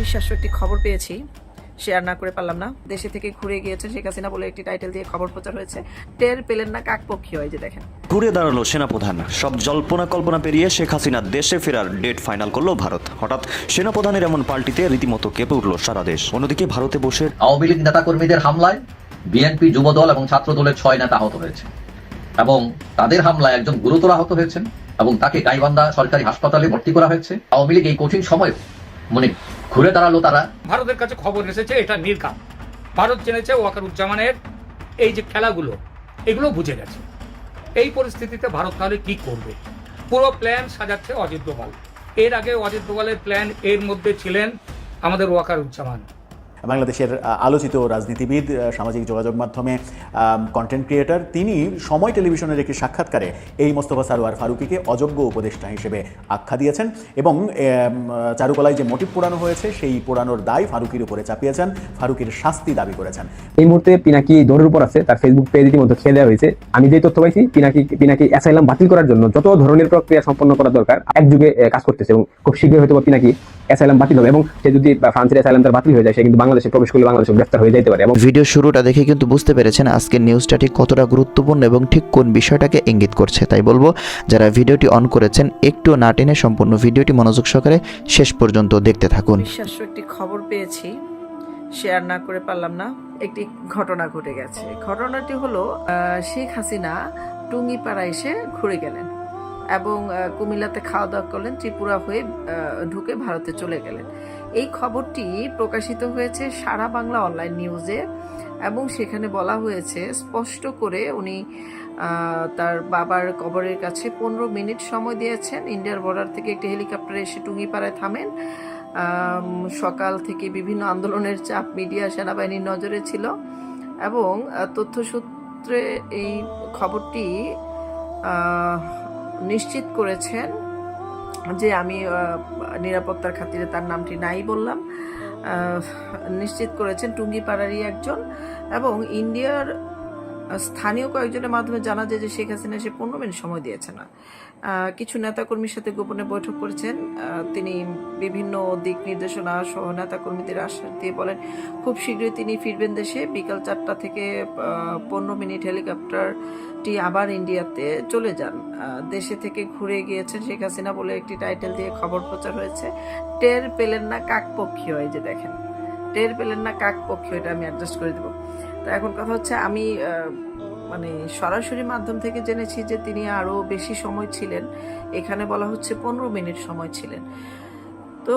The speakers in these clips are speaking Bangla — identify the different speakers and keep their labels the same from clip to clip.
Speaker 1: বিশ্বাস্য একটি খবর পেয়েছি। শেয়ার না করে পারলাম না। দেশে থেকে ঘুরে গিয়েছে শেখ হাসিনা বলে একটি টাইটেল দিয়ে খবর প্রচার হয়েছে। টের পেলেন না কাকপক্ষী হয় যে দেখেন।
Speaker 2: ঘুরে দাঁড়াল সেনাপ্রধান। সব জল্পনা কল্পনা পেরিয়ে শেখ হাসিনা দেশে ফেরার ডেট ফাইনাল করল ভারত। হঠাৎ সেনাপ্রধানের এমন পাল্টিতে রীতিমতো কেঁপে উঠল সারা দেশ। অন্যদিকে ভারতে বসে
Speaker 3: আওয়ামী লীগ নেতাকর্মীদের হামলায় বিএনপি যুবদল এবং ছাত্র দলের ছয় নেতা আহত হয়েছে এবং তাদের হামলায় একজন গুরুতর আহত হয়েছেন এবং তাকে গাইবান্ধা সরকারি হাসপাতালে ভর্তি করা হয়েছে। আওয়ামী লীগ এই কঠিন সময় মানে ঘুরে দাঁড়াল তারা।
Speaker 4: ভারতের কাছে খবর এসেছে, এটা নির্কাম ভারত জেনেছে ওয়াকারুজ্জামানের এই যে খেলাগুলো, এগুলো বুঝে গেছে। এই পরিস্থিতিতে ভারত তাহলে কি করবে? পুরো প্ল্যান সাজাচ্ছে অজিত দোভাল। এর আগে অজিত দোভালের প্ল্যান এর মধ্যে ছিলেন আমাদের ওয়াকারুজ্জামান।
Speaker 5: বাংলাদেশের আলোচিত রাজনীতিবিদ সামাজিক যোগাযোগ মাধ্যমে কন্টেন্ট ক্রিয়েটর তিনি সময় টেলিভিশনের একটি সাক্ষাৎকারে এই মোস্তফা সারোয়ার ফারুকিকে অযোগ্য উপদেষ্টা হিসেবে আখ্যা দিয়েছেন এবং চারুকলায় যে মোটিভ পোড়ানো হয়েছে, সেই পোড়ানোর দায় ফারুকির উপরে চাপিয়েছেন, ফারুকির শাস্তি দাবি করেছেন।
Speaker 6: এই মুহূর্তে পিনাকি দৌড়ের উপর আছে, তার ফেসবুক পেজ ইতিমধ্যে ছেড়ে দেওয়া হয়েছে। আমি যে তথ্য পাইছি, পিনাকি পিনাকি অ্যাসাইলাম বাতিল করার জন্য যত ধরনের প্রক্রিয়া সম্পন্ন করা দরকার, একযুগে কাজ করতেছে এবং খুব শীঘ্রই হয়তো পিনাকি অ্যাসাইলাম বাতিল হবে এবং সে যদি ফ্রান্সের অ্যাসাইলাম তার বাতিল হয়ে যায়, সে কিন্তু বাংলাদেশে প্রবেশ করলে বাংলাদেশে গ্রেফতার হয়ে যেতে পারে এবং
Speaker 7: ভিডিও শুরুটা দেখে কিন্তু বুঝতে পেরেছেন আজকের নিউজটা ঠিক কতটা গুরুত্বপূর্ণ এবং ঠিক কোন বিষয়টাকে ইঙ্গিত করছে। তাই বলব যারা ভিডিওটি অন করেছেন একটু না টেনে সম্পূর্ণ ভিডিওটি মনোযোগ সহকারে শেষ পর্যন্ত দেখতে থাকুন।
Speaker 1: বিশ্বাস্য একটি খবর পেয়েছি শেয়ার না করে পারলাম না একটি ঘটনা ঘটে গেছে। ঘটনাটি হলো আহ, শেখ হাসিনা টুঙ্গিপাড়া এসে ঘুরে গেলেন এবং আহ, কুমিল্লাতে খাওয়া দাওয়া করলেন ত্রিপুরা হয়ে আহ, ঢুকে ভারতে চলে গেলেন। এই খবরটি প্রকাশিত হয়েছে সারা বাংলা অনলাইন নিউজে এবং সেখানে বলা হয়েছে, স্পষ্ট করে উনি তার বাবার কবরের কাছে পনেরো মিনিট সময় দিয়েছেন। ইন্ডিয়ার বর্ডার থেকে একটি হেলিকপ্টার এসে টুঙ্গিপাড়ায় থামেন। সকাল থেকে বিভিন্ন আন্দোলনের চাপ মিডিয়া, সেনাবাহিনীর নজরে ছিল এবং তথ্যসূত্রে এই খবরটি নিশ্চিত করেছেন যে আমি নিরাপত্তার খাতিরে তার নামটি নাই বললাম। নিশ্চিত করেছেন টুঙ্গিপাড়ারই একজন এবং ইন্ডিয়ার স্থানীয় কয়েকজনের মাধ্যমে জানা যায় যে শেখ হাসিনা সে পনেরো মিনিট সময় দিয়েছে না। কিছু নেতাকর্মীর সাথে গোপনে বৈঠক করেছেন। তিনি বিভিন্ন দিক নির্দেশনা সহ নেতাকর্মীদের আশ্বাস দিয়ে বলেন, খুব শীঘ্রই তিনি ফিরবেন দেশে। বিকাল চারটা থেকে পনেরো মিনিট হেলিকপ্টারটি আবার ইন্ডিয়াতে চলে যান। দেশে থেকে ঘুরে গিয়েছেন শেখ হাসিনা বলে একটি টাইটেল দিয়ে খবর প্রচার হয়েছে। টের পেলেন না কাকপক্ষী হয় যে দেখেন। টের পেলেন না কাকপক্ষী এটা আমি অ্যাডজাস্ট করে দেবো। তো এখন কথা হচ্ছে আমি মানে সরাসরি মাধ্যম থেকে জেনেছি যে তিনি আরও বেশি সময় ছিলেন। এখানে বলা হচ্ছে পনেরো মিনিট সময় ছিলেন। তো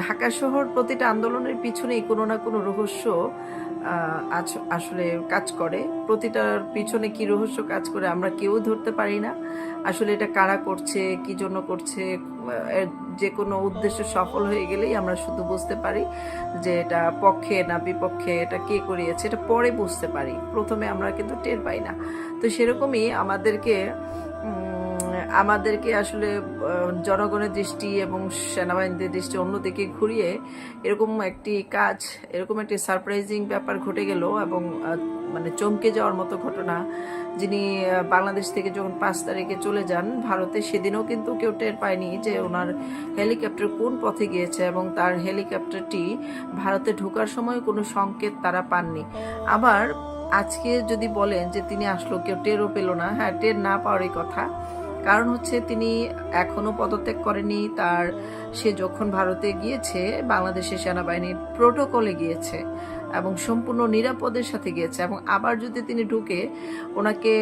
Speaker 1: ঢাকা শহর প্রতিটা আন্দোলনের পিছনেই কোনো না কোনো রহস্য আসলে কাজ করে। প্রতিটার পিছনে কি রহস্য কাজ করে আমরা কেউ ধরতে পারি না। আসলে এটা কারা করছে, কি জন্য করছে যে কোনো উদ্দেশ্য সফল হয়ে গেলেই আমরা শুধু বুঝতে পারি যে এটা পক্ষে না বিপক্ষে, এটা কে করিয়েছে, এটা পরে বুঝতে পারি। প্রথমে আমরা কিন্তু টের পাই না। তো সেরকমই আমাদেরকে আমাদেরকে আসলে জনগণের দৃষ্টি এবং সেনাবাহিনীদের দৃষ্টি অন্যদিকে ঘুরিয়ে এরকম একটি কাজ, এরকম একটি সারপ্রাইজিং ব্যাপার ঘটে গেল এবং মানে চমকে যাওয়ার মতো ঘটনা। যিনি বাংলাদেশ থেকে যখন পাঁচ তারিখে চলে যান ভারতে, সেদিনও কিন্তু কেউ টের পায়নি যে ওনার হেলিকপ্টার কোন পথে গিয়েছে এবং তার হেলিকপ্টারটি ভারতে ঢোকার সময় কোনো সংকেত তারা পাননি। আবার আজকে যদি বলেন যে তিনি আসলো, কেউ টেরও পেল না। হ্যাঁ টের না পাওয়ারই কথা। কারণ হচ্ছে তিনি এখনও পদত্যাগ করেনি তার, সে যখন ভারতে গিয়েছে, বাংলাদেশের সেনাবাহিনীর প্রোটোকলে গিয়েছে এবং সম্পূর্ণ নিরাপদের সাথে গিয়েছে এবং আবার যদি তিনি ঢুকে, ওনাকে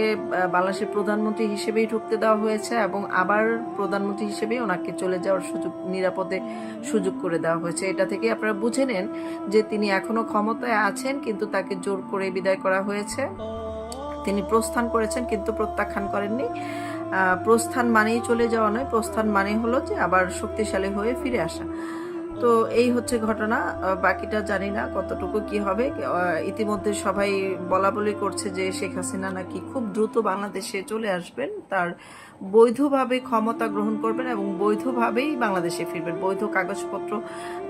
Speaker 1: বাংলাদেশের প্রধানমন্ত্রী হিসেবেই ঢুকতে দেওয়া হয়েছে এবং আবার প্রধানমন্ত্রী হিসেবেই ওনাকে চলে যাওয়ার সুযোগ, নিরাপদে সুযোগ করে দেওয়া হয়েছে। এটা থেকে আপনারা বুঝে নেন যে তিনি এখনও ক্ষমতায় আছেন, কিন্তু তাকে জোর করে বিদায় করা হয়েছে। তিনি প্রস্থান করেছেন, কিন্তু প্রত্যাখ্যান করেননি। প্রস্থান মানেই চলে যাওয়া নয়। প্রস্থান মানে হলো যে আবার শক্তিশালী হয়ে ফিরে আসা। তো এই হচ্ছে ঘটনা বাকিটা জানি না কতটুকু কি হবে। ইতিমধ্যে সবাই বলা বলি করছে যে শেখ হাসিনা নাকি খুব দ্রুত বাংলাদেশে চলে আসবেন। তার বৈধভাবে ক্ষমতা গ্রহণ করবেন এবং বৈধভাবেই বাংলাদেশে ফিরবেন। বৈধ কাগজপত্র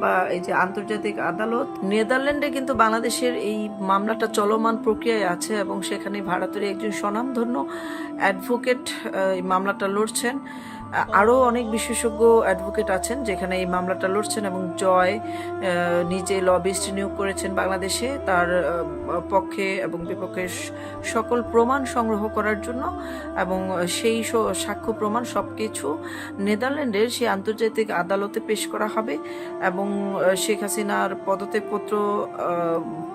Speaker 1: বা এই যে আন্তর্জাতিক আদালত, নেদারল্যান্ডে কিন্তু বাংলাদেশের এই মামলাটা চলমান প্রক্রিয়ায় আছে এবং সেখানে ভারতের একজন স্বনামধন্য অ্যাডভোকেট এই মামলাটা লড়ছেন। আরও অনেক বিশেষজ্ঞ অ্যাডভোকেট আছেন যেখানে এই মামলাটা লড়ছেন এবং জয় নিজে লবিস্ট নিয়োগ করেছেন বাংলাদেশে। তার পক্ষে এবং বিপক্ষে সকল প্রমাণ সংগ্রহ করার জন্য এবং সেই সাক্ষ্য প্রমাণ সব কিছু নেদারল্যান্ডের সেই আন্তর্জাতিক আদালতে পেশ করা হবে এবং শেখ হাসিনার পদত্যাগপত্র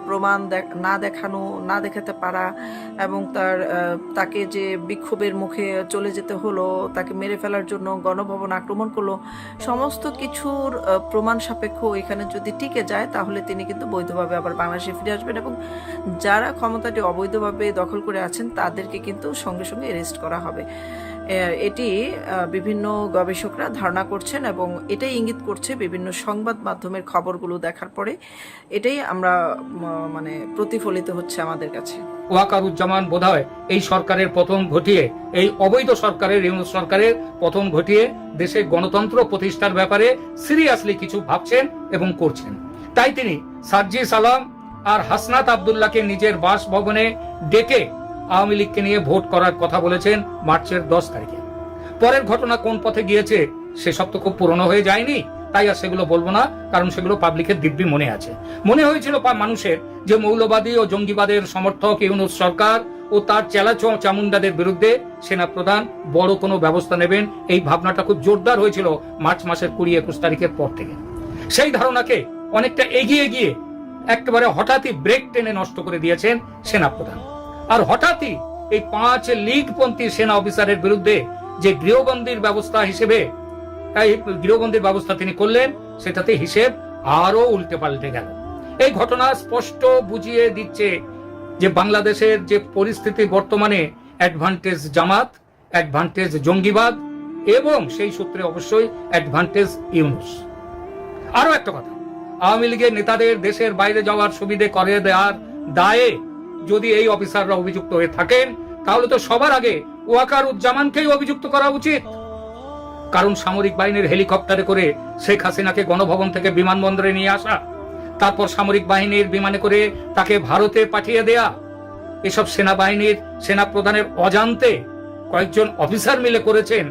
Speaker 1: প্রমাণ না দেখানো, না দেখাতে পারা এবং তার তাকে যে বিক্ষোভের মুখে চলে যেতে হলো, তাকে মেরে ফেলার জন্য গণভবন আক্রমণ করল। সমস্ত কিছুর প্রমাণ সাপেক্ষ এখানে যদি টিকে যায়, তাহলে তিনি কিন্তু বৈধভাবে আবার বাংলাদেশে ফিরে আসবেন এবং যারা ক্ষমতাটি অবৈধভাবে দখল করে আছেন, তাদেরকে কিন্তু সঙ্গে সঙ্গে অ্যারেস্ট করা হবে। এটি বিভিন্ন গবেষকরা ধারণা করছেন এবং এটাই ইঙ্গিত করছে বিভিন্ন সংবাদ মাধ্যমের খবরগুলো দেখার পরে এটাই আমরা মানে প্রতিফলিত হচ্ছে আমাদের কাছে।
Speaker 4: ওয়াকারুজ্জামান বোধহয় এই সরকারের পতন ঘটিয়ে, এই অবৈধ সরকারের সরকারের পতন ঘটিয়ে দেশে গণতন্ত্র প্রতিষ্ঠার ব্যাপারে সিরিয়াসলি কিছু ভাবছেন এবং করছেন। তাই তিনি সার্জি সালাম আর হাসনাত আবদুল্লাহকে নিজের বাসভবনে ডেকে আওয়ামী লীগকে নিয়ে ভোট করার কথা বলেছেন মার্চের দশ তারিখে। পরের ঘটনা কোন পথে গিয়েছে, সেসব তো খুব পুরনো হয়ে যায়নি, তাই আর সেগুলো বলব না, কারণ সেগুলো পাবলিকের দিব্যি মনে আছে। মনে হয়েছিল মানুষের যে মৌলবাদী ও জঙ্গিবাদের সমর্থক ইউনুস সরকার ও তার চেলা চামুন্ডাদের বিরুদ্ধে সেনা প্রধান বড় কোনো ব্যবস্থা নেবেন, এই ভাবনাটা খুব জোরদার হয়েছিল মার্চ মাসের কুড়ি একুশ তারিখের পর থেকে। সেই ধারণাকে অনেকটা এগিয়ে গিয়ে একেবারে হঠাৎই ব্রেক টেনে নষ্ট করে দিয়েছেন সেনা প্রধান আর হঠাৎই এই পাঁচ লীগপন্থী সেনা অফিসারের বিরুদ্ধে যে গৃহবন্দির ব্যবস্থা হিসেবে গৃহবন্দির ব্যবস্থা তিনি করলেন, সেটাতে হিসেব আরও উল্টে পাল্টে গেল। এই ঘটনা স্পষ্ট বুঝিয়ে দিচ্ছে যে বাংলাদেশের যে পরিস্থিতি বর্তমানে অ্যাডভান্টেজ জামাত অ্যাডভান্টেজ জঙ্গিবাদ, এবং সেই সূত্রে অবশ্যই অ্যাডভান্টেজ ইউনুস। আরও একটা কথা, আওয়ামী লীগের নেতাদের দেশের বাইরে যাওয়ার সুবিধে করে দেওয়ার দায়ে যদি এই অফিসাররা অভিযুক্ত হয়ে থাকেন, তাহলে তো সবার আগে ওয়াকার উজ্জামানকেই অভিযুক্ত করা উচিত। কারণ সামরিক বাহিনীর হেলিকপ্টারে করে শেখ হাসিনাকে গণভবন থেকে বিমানবন্দরে নিয়ে আসা, তারপর সামরিক বাহিনীর বিমানে করে তাকে ভারতে পাঠিয়ে দেয়া, এসব সেনাবাহিনীর সেনা প্রধানের অজান্তে কয়েকজন অফিসার মিলে করেছেন।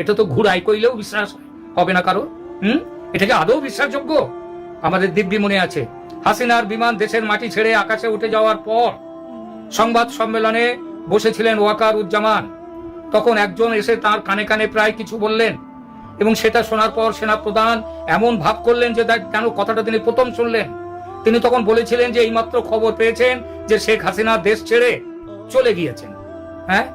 Speaker 4: এটা তো ঘুরাই কইলেও বিশ্বাস হবে না কারও, হুম? এটাকে আদৌ বিশ্বাসযোগ্য? আমাদের দিব্যি মনে আছে, হাসিনার বিমান দেশের মাটি ছেড়ে আকাশে উঠে যাওয়ার পর সংবাদ সম্মেলনে বসেছিলেন ওয়াকার উজ্জামান তখন একজন এসে তার কানে কানে প্রায় কিছু বললেন এবং সেটা শোনার পর সেনা প্রধান এমন ভাব করলেন যে কেন কথাটা তিনি প্রথম শুনলেন। তিনি তখন বলেছিলেন যে এইমাত্র খবর পেয়েছেন যে শেখ হাসিনা দেশ ছেড়ে চলে গিয়েছেন। হ্যাঁ?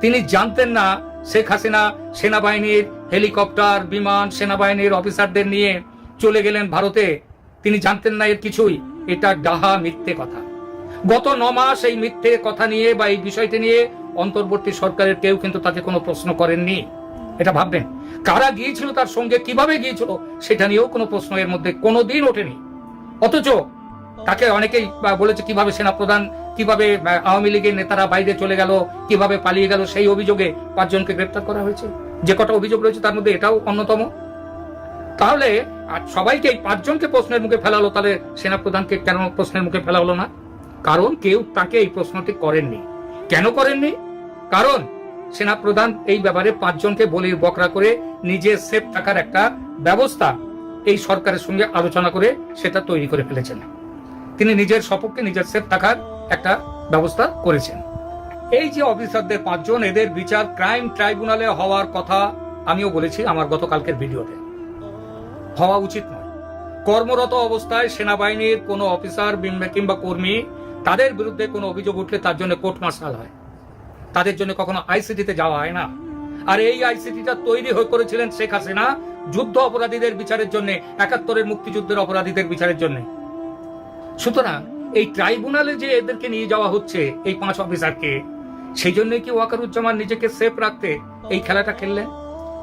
Speaker 4: তিনি জানতেন না শেখ হাসিনা সেনাবাহিনীর হেলিকপ্টার, বিমান, সেনাবাহিনীর অফিসারদের নিয়ে চলে গেলেন ভারতে। তিনি জানতেন না এর কিছুই। এটা ডাহা মিথ্যে কথা। গত ন মাস এই মিথ্যে কথা নিয়ে বা এই বিষয়টি নিয়ে অন্তর্বর্তী সরকারের কেউ কিন্তু তাকে কোনো প্রশ্ন করেননি। এটা ভাববেন। কারা গিয়েছিল তার সঙ্গে, কীভাবে গিয়েছিল, সেটা নিয়েও কোনো প্রশ্ন এর মধ্যে কোনো দিন ওঠেনি। অথচ তাকে অনেকেই বলেছে, কীভাবে সেনাপ্রধান, কীভাবে আওয়ামী লীগের নেতারা বাইরে চলে গেল, কীভাবে পালিয়ে গেল, সেই অভিযোগে পাঁচজনকে গ্রেপ্তার করা হয়েছে। যে কটা অভিযোগ রয়েছে তার মধ্যে এটাও অন্যতম। তাহলে আর সবাইকে পাঁচজনকে প্রশ্নের মুখে ফেলালো, তাহলে সেনাপ্রধানকে কেন প্রশ্নের মুখে ফেলা হলো না? কারণ কেউ তাকে এই প্রশ্নটি করেননি। কেন করেননি? কারণ সেনাপ্রধান এই ব্যাপারে পাঁচজনকে বলির বকরা করে নিজে সেফ থাকার একটা ব্যবস্থা এই সরকারের সঙ্গে আলোচনা করে সেটা তৈরি করে ফেলেছেন। তিনি নিজের সপক্ষে নিজের সেফ থাকার একটা ব্যবস্থা করেছেন। এই যে অফিসারদের পাঁচজন, এদের বিচার ক্রাইম ট্রাইব্যুনালে হওয়ার কথা আমিও বলেছি আমার গতকালকের ভিডিওতে। হওয়া উচিত নয়। কর্মরত অবস্থায় সেনাবাহিনীর কোনো অফিসার কিংবা কর্মী তাদের বিরুদ্ধে কোনো অভিযোগ উঠলে তার জন্য কোর্ট মার্শাল হয়। তাদের জন্য কখনো আইসিটিতে যাওয়া হয় না। আর এই আইসিটিটা তৈরি হয়ে করেছিলেন শেখ হাসিনা যুদ্ধ অপরাধীদের বিচারের জন্য, একাত্তরের মুক্তিযুদ্ধের অপরাধীদের বিচারের জন্য। সুতরাং এই ট্রাইব্যুনালে যে এদেরকে নিয়ে যাওয়া হচ্ছে, এই পাঁচ অফিসারকে, সেই জন্যই কি ওয়াকারুজ্জামান নিজেকে সেফ রাখতে এই খেলাটা খেললেন?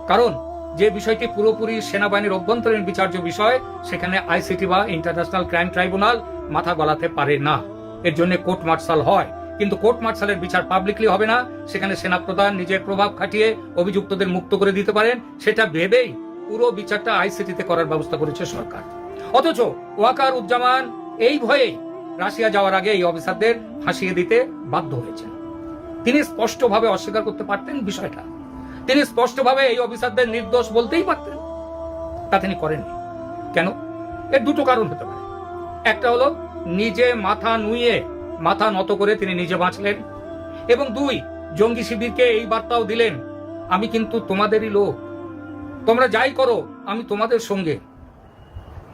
Speaker 4: কারণ যে বিষয়টি পুরোপুরি সেনাবাহিনীর অভ্যন্তরীণ বিচার্য বিষয়, সেখানে আইসিটি বা ইন্টারন্যাশনাল ক্রাইম ট্রাইব্যুনাল মাথা গলাতে পারে না। এর জন্য কোর্ট মার্শাল হয়। কিন্তু কোর্ট মার্শালের বিচার পাবলিকলি হবে না। সেখানে সেনাপ্রধান নিজের প্রভাব খাটিয়ে অভিযুক্তদের মুক্ত করে দিতে পারেন। সেটা ভেবেই পুরো বিচারটা আইসিটিতে করার ব্যবস্থা করেছে সরকার। অথচ ওয়াকার উজ্জামান এই ভয়ে রাশিয়া যাওয়ার আগে এই অফিসারদের ফাঁসিয়ে দিতে বাধ্য হয়েছেন। তিনি স্পষ্টভাবে অস্বীকার করতে পারতেন বিষয়টা। তিনি স্পষ্টভাবে এই অফিসারদের নির্দোষ বলতেই পারতেন। তা তিনি করেননি। কেন? এর দুটো কারণ হতে পারে। একটা হলো নিজে মাথা নুয়ে মাথা নত করে তিনি নিজে বাঁচলেন। এবং দুই, জঙ্গি শিবিরকে এই বার্তাও দিলেন, আমি কিন্তু তোমাদেরই লোক। তোমরা যাই করো, আমি তোমাদের সঙ্গে।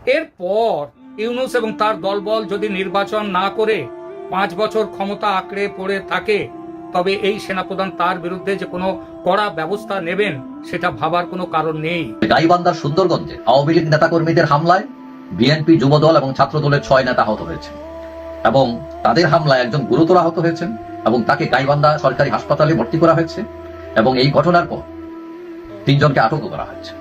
Speaker 4: এরপর ইউনুস এবং তার দলবল যদি নির্বাচন না করে পাঁচ বছর ক্ষমতা আঁকড়ে পড়ে থাকে, তবে এই সেনাপ্রধান তার বিরুদ্ধে যে কোনো কড়া ব্যবস্থা নেবেন, সেটা ভাবার কোনো কারণ নেই।
Speaker 3: গাইবান্ধার সুন্দরগঞ্জে আওয়ামী লীগ নেতাকর্মীদের হামলায় বিএনপি যুবদল এবং ছাত্র দলের ছয় নেতা আহত হয়েছে এবং তাদের হামলায় একজন গুরুতর আহত হয়েছেন এবং তাকে গাইবান্ধা সরকারি হাসপাতালে ভর্তি করা হয়েছে এবং এই ঘটনার পর তিনজনকে আটক করা হয়েছে।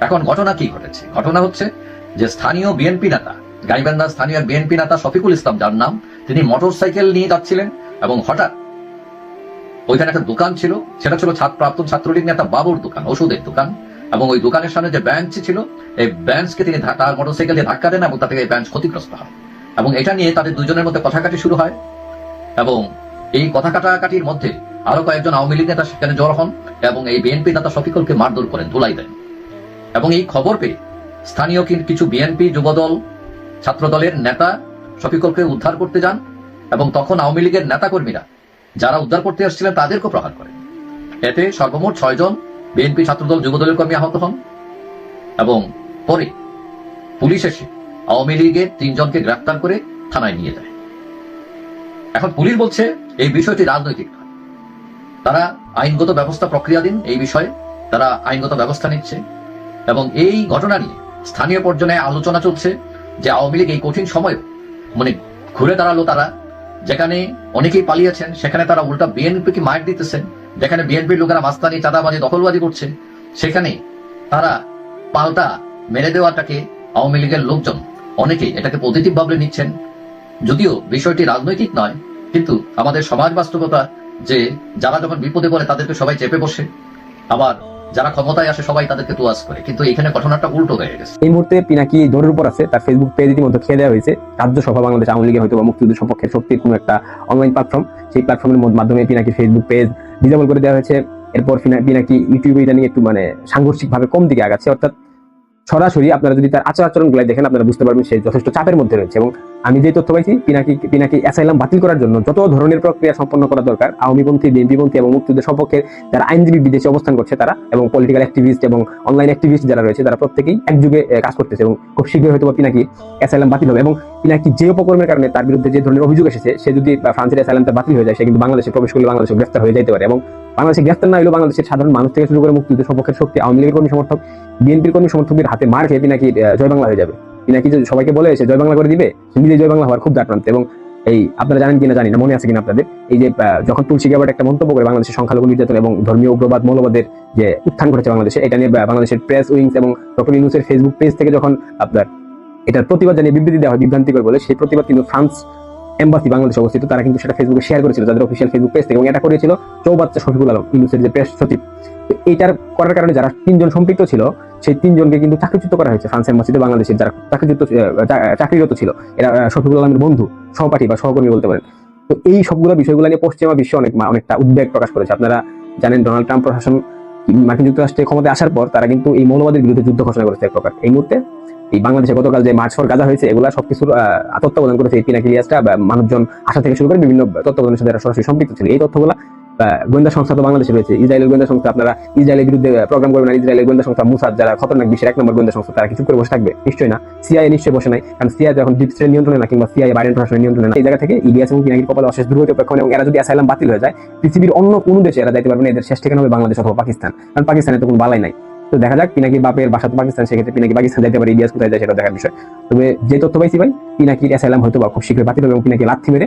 Speaker 3: এখন ঘটনা কি ঘটেছে? ঘটনা হচ্ছে যে স্থানীয় বিএনপি নেতা, গাইবান্ধা স্থানীয় বিএনপি নেতা শফিকুল ইসলাম, যার নাম তিনি মোটর সাইকেল নিয়ে যাচ্ছিলেন এবং হঠাৎ ওইখানে একটা দোকান ছিল, সেটা ছিল ছাত্র প্রাক্তন ছাত্রলীগ নেতা বাবুর দোকান, ওষুধের দোকান। এবং ওই দোকানের সামনে যে বেঞ্চ ছিল, এই বেঞ্চকে তিনি তার মোটরসাইকেল দিয়ে ধাক্কা দেন এবং তাতে এই বেঞ্চ ক্ষতিগ্রস্ত হয়। এবং এটা নিয়ে তাদের দুজনের মধ্যে কথা কাটি শুরু হয়। এবং এই কথা কাটাকাটির মধ্যে আরও কয়েকজন আওয়ামী লীগ নেতা সেখানে জড় হন এবং এই বিএনপি নেতা শফিকুলকে মারধর করেন, ধুলাই দেন। এবং এই খবর পেয়ে স্থানীয় কিছু বিএনপি যুবদল ছাত্র দলের নেতা শফিকুলকে উদ্ধার করতে যান এবং তখন আওয়ামী লীগের নেতা কর্মীরা যারা উদ্ধার করতে এসেছিলেন তাদেরকেও প্রহার করেন। এতে সর্বমোট ছয়জন বিএনপি ছাত্রদল যুবদলের কর্মী আহত হন এবং পরে পুলিশ এসে আওয়ামী লীগের তিনজনকে গ্রেফতার করে থানায় নিয়ে যায়। এখন পুলিশ বলছে এই বিষয়টি রাজনৈতিক তারা আইনগত ব্যবস্থা প্রক্রিয়াধীন এই বিষয়ে তারা আইনগত ব্যবস্থা নিচ্ছে এবং এই ঘটনা নিয়ে স্থানীয় পর্যায়ে আলোচনা চলছে যে আওয়ামী লীগ এই কঠিন সময় মানে ঘুরে দাঁড়াল তারা। যেখানে অনেকেই পালিয়েছেন, সেখানে তারা উল্টা বিএনপি কি মার দিতেছেন। যেখানে বিএনপির লোকেরা মাস্তানি, চাঁদাবাজি, দখলবাজি করছে, সেখানে তারা পাল্টা মেরে দেওয়াটাকে আওয়ামী লীগের লোকজন অনেকেই এটাকে পজিটিভ ভাবে নিচ্ছেন। যদিও বিষয়টি রাজনৈতিক নয়, কিন্তু আমাদের সমাজ বাস্তবতা যে যারা যখন বিপদে পড়ে তাদেরকে সবাই চেপে বসে, আবার যারা ক্ষমতায় আসে সবাই তাদেরকে তোয়াজ করে। কিন্তু এখানে ঘটনাটা উল্টো হয়ে গেছে।
Speaker 6: এই মুহূর্তে পিনাকি দৌড়ের উপর আছে, তার ফেসবুক পেজ ইতিমধ্যে খেয়ে দেওয়া হয়েছে। রাজ্যসভা বাংলাদেশ আওয়ামী লীগের হয়তো বা মুক্তিযুদ্ধ সপক্ষের শক্তির কোনো একটা অনলাইন প্ল্যাটফর্ম সেই প্ল্যাটফর্মের মধ্য- মাধ্যমে পিনাকি ফেসবুক পেজ ডিজেবল করে দেওয়া হয়েছে। এরপর বিনাকি ইউটিউবে এটা নিয়ে একটু মানে সাংঘর্ষিকভাবে কম দিকে আগাচ্ছে। অর্থাৎ সরাসরি আপনারা যদি তার আচার আচরণ গুলাই দেখেন, আপনারা বুঝতে পারবেন সে যথেষ্ট চাপের মধ্যে রয়েছে এবং আমি যে তথ্য পাইছি, পিনাকি পিনাকি অ্যাসাইলাম বাতিল করার জন্য যত ধরনের প্রক্রিয়া সম্পন্ন করা দরকার আওয়ামীপন্থী বিএনপিপন্থী এবং মুক্তিযুদ্ধের সপক্ষে যারা আইনজীবী বিদেশে অবস্থান করছে তারা এবং পলিটিক্যাল অ্যাক্টিভিস্ট এবং অনলাইন অ্যাক্টিভিস্ট যারা রয়েছে, তারা প্রত্যেকেই একযুগে কাজ করতেছে এবং খুব শীঘ্রই হয়তো পিনাকি অ্যাসাইলাম বাতিল হবে এবং পিনাকি যে উপকর্মের কারণে তার বিরুদ্ধে যে ধরনের অভিযোগ এসেছে, সে যদি ফ্রান্সের অ্যাসাইলামটা বাতিল হয়ে যায়, সে কিন্তু বাংলাদেশে প্রবেশ করলে বাংলাদেশে গ্রেফতার হয়ে যেতে পারে এবং বাংলাদেশে গ্রেফতার না হলেও বাংলাদেশের সাধারণ মানুষ থেকে শুরু করে মুক্তিযুদ্ধের সপক্ষের শক্তি আওয়ামী লীগের কর্মী সমর্থক বিএনপির কর্মী সমর্থকদের হাতে মার খেয়ে পিনাকি জয় বাংলা হয়ে যাবে। পিনাকি যে সবাইকে বলে সে জয় বাংলা করে দিবে নিজে জয় বাংলা হওয়ার খুব দাঁড়ান্ত এবং এই আপনারা জানেন কিনা জানি না, মনে আছে কিনা আপনাদের, এই যে যখন তুলসী গ্যাবার্ট একটা মন্তব্য করে বাংলাদেশের সংখ্যালঘু নির্যাতন এবং ধর্মীয় উগ্রবাদ মৌলবাদের যে উত্থান ঘটেছে বাংলাদেশে, এটা নিয়ে বাংলাদেশের প্রেস উইংস এবং ডক্টর ইউনুসের ফেসবুক পেজ থেকে যখন আপনার এটার প্রতিবাদ জানিয়ে বিবৃতি দেওয়া হয় বিভ্রান্তিকর বলে, সেই প্রতিবাদ কিন্তু ফ্রান্স এম্বাসি বাংলাদেশে অবস্থিত, তারা কিন্তু সেটা ফেসবুকে শেয়ার করেছিল তাদের অফিসিয়াল ফেসবুক পেজ থেকে, এবং এটা করেছিল চৌবাচ্চা শফিকুল আলম, ইউনুসের যে প্রেস সচিব। তো এইটার করার কারণে যারা তিনজন সম্পৃক্ত ছিল, সেই তিনজনকে কিন্তু চাকরিচ্যুত করা হয়েছে ফ্রান্স এম্বাসিতে বাংলাদেশের যারা চাকরিচ্যুত চাকরিরত ছিল। এরা শফিকুল আলমের বন্ধু, সহপাঠী বা সহকর্মী বলতে পারেন। তো এই সবগুলো বিষয়গুলো নিয়ে পশ্চিমা বিশ্বে অনেক অনেকটা উদ্বেগ প্রকাশ করেছে। আপনারা জানেন, ডোনাল্ড ট্রাম্প প্রশাসন মার্কিন যুক্তরাষ্ট্রের ক্ষমতায় আসার পর তারা কিন্তু এই মৌলবাদের বিরুদ্ধে যুদ্ধ ঘোষণা করেছে এক প্রকার। এই মুহূর্তে এই বাংলাদেশে গতকাল যে মার্চ ফর গাজা হয়েছে, এগুলা সবকিছুর তত্ত্বাবধান করেছে এই পিনাকিলিয়াসটা, বা মানুষজন আসা থেকে শুরু করে বিভিন্ন তত্ত্বাবধানের সাথে সরাসরি সম্পৃক্ত ছিল। এই তথ্যগুলা গোয়েন্দা সংস্থা তো বাংলাদেশে রয়েছে। ইসরায়েলের গোয়েন্দা সংস্থা আপনারা ইসরায়েলের বিরুদ্ধে প্রোগ্রাম করবেন ইসরায়েলের গোয়েন্দা সংস্থা মুসাদ, যারা খতরনাক বিশ্বের এক নম্বর গোয়েন্দা সংস্থা, তারা কিছু করে বসে থাকবে। নিশ্চয়ই না। সিআইএ নিশ্চয়ই বসে নাই। কারণ সিআই যখন ডিপ স্টেটের নিয়ন্ত্রণে না, কিংবা সিআই বাইরেন প্রশাসনের নিয়ন্ত্রণে না। এই জায়গা থেকে ইলিয়াস এবং পিনাকির কপালে অশেষ দুর্গতি অপেক্ষণ এবং এরা যদি অ্যাসাইলাম বাতিল হয়ে যায়, পৃথিবীর অন্য কোনো দেশে এরা যাইতে পারবে না। এদের শেষ ঠিকানা হবে বাংলাদেশ অথবা পাকিস্তান। কারণ পাকিস্তানে তো কোনো বালাই নাই। তো দেখা যাক পিনাকির বাপের বাসা তো পাকিস্তান, সেক্ষেত্রে পিনাকি পাকিস্তান যাইতে পারে, ইলিয়াস কোথায় যায় সেটা দেখার বিষয়। তবে যে তথ্য পাইছি ভাই পিনাকির অ্যাসাইলাম হয়তো খুব শীঘ্রই বাতিল হবে, এবং পিনাকি লাথি মেরে